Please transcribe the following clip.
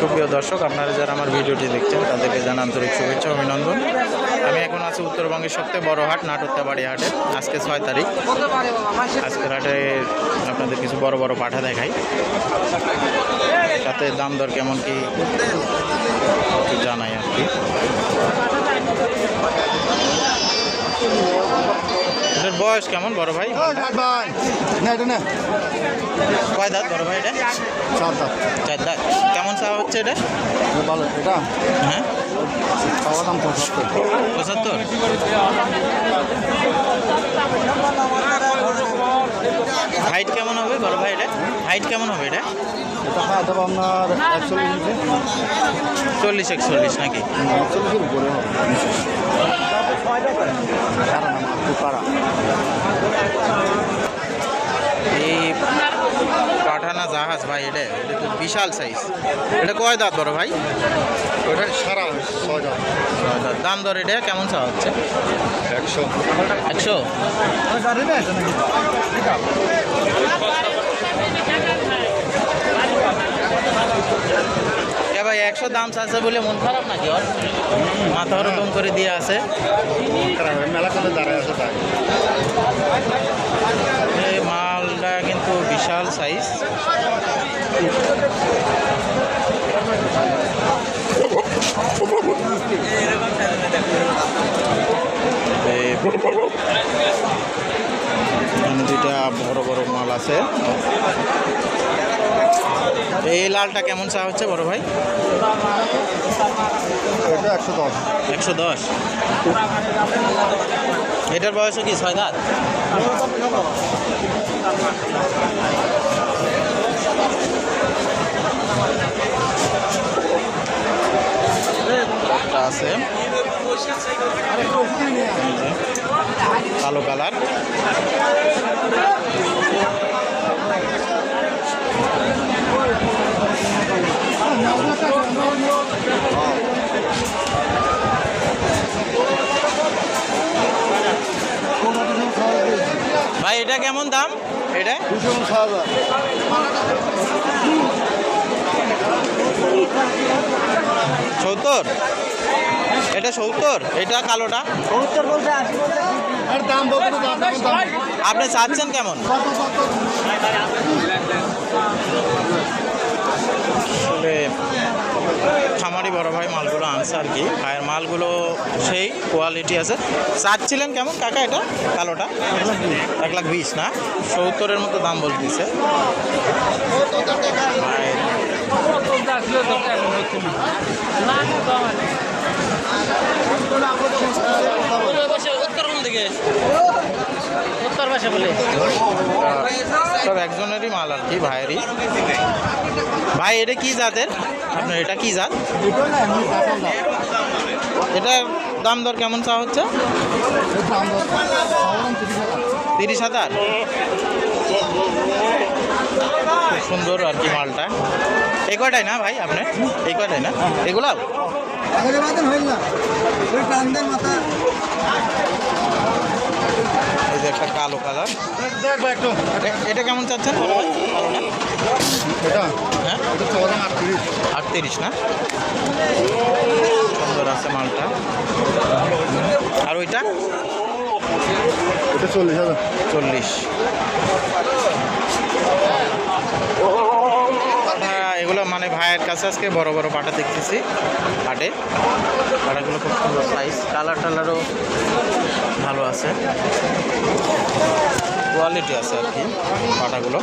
সুপ্রিয় দর্শক, আপনারা যারা আমার ভিডিওটি দেখছেন, তাদেরকে জানা আন্তরিক শুভেচ্ছা অভিনন্দন। আমি এখন আছি উত্তরবঙ্গের সবচেয়ে বড় হাট নাটোত্তাবাড়ি হাটে। আজকে ছয় তারিখ। আজকের হাটে আপনাদের কিছু বড় বড় পাঠা দেখাই। তাতে দাম দর কেমন কি জানাই আর কি। বয়স কেমন বড় ভাই? কয় দাঁত বড় ভাই এটা? চার দাঁত। কেমন চা হচ্ছে এটা? ভালো এটা? হ্যাঁ? খাওয়া দাম পঁচাত্তর। পঁচাত্তর? হাইট কেমন হবে বড় ভাই এটা? হাইট কেমন হবে এটা? এটা আপনার একচল্লিশ ইঞ্চি। চল্লিশ একচল্লিশ নাকি? এই পাঠানা জাহাজ ভাই এটা এটা তো বিশাল সাইজ এটা কয় দাঁত বড় ভাই? ওটা সারা ছয় দাম ছয় দাঁত। দাম দর এটা? কেমন চা হচ্ছে? একশো। একশো এ ভাই একশো দাম চাচ্ছে বলে মন খারাপ নাকি ওর? মাথা ওরকম করে দিয়ে আছে। মালটা কিন্তু বিশাল সাইজ দুইটা বড় বড় মাল আছে। এই লালটা কেমন চা হচ্ছে বড় ভাই? এটা একশো দশ। একশো দশ। এটার বয়সও কি ছয় দাঁত? আছে। কালো কালার। ভাই এটা কেমন দাম? এটা? সত্তর? এটা সত্তর? এটা কালোটা? আপনি চাচ্ছেন কেমন? খামারি বড় ভাই, মালগুলো আনছে আর কি। ভাইয়ের মালগুলো সেই কোয়ালিটি আছে। চাচ্ছিলেন কেমন? কাকা এটা? কালোটা? এক লাখ বিশ, না? সত্তরের মতো দাম বলতেছে। ভাই সব একজনেরই মাল আর কি, ভাইয়েরই। ভাই, এটা কি জাতের? আপনার এটা কি জাত? এটার দাম দর কেমন চা হচ্ছে? তিরিশ হাজার? সুন্দর আর কি মালটা। এই কয়টাই না ভাই আপনার? এই কয়টাই না? এগুলা কালো কালার। দেখব একটু। এটা কেমন চাচ্ছেন? এটা? হ্যাঁ? আটত্রিশ। না? সুন্দর আছে মালটা। আর ওইটা? চল্লিশ হাজার। চল্লিশ। এগুলো মানে ভাইয়ের কাছে আজকে বড় বড় পাটা দেখতেছি। হাটে পাটাগুলো খুব সুন্দর সাইজ কালার টালারও আছে। কোয়ালিটি আছে আর কি পাটাগুলো।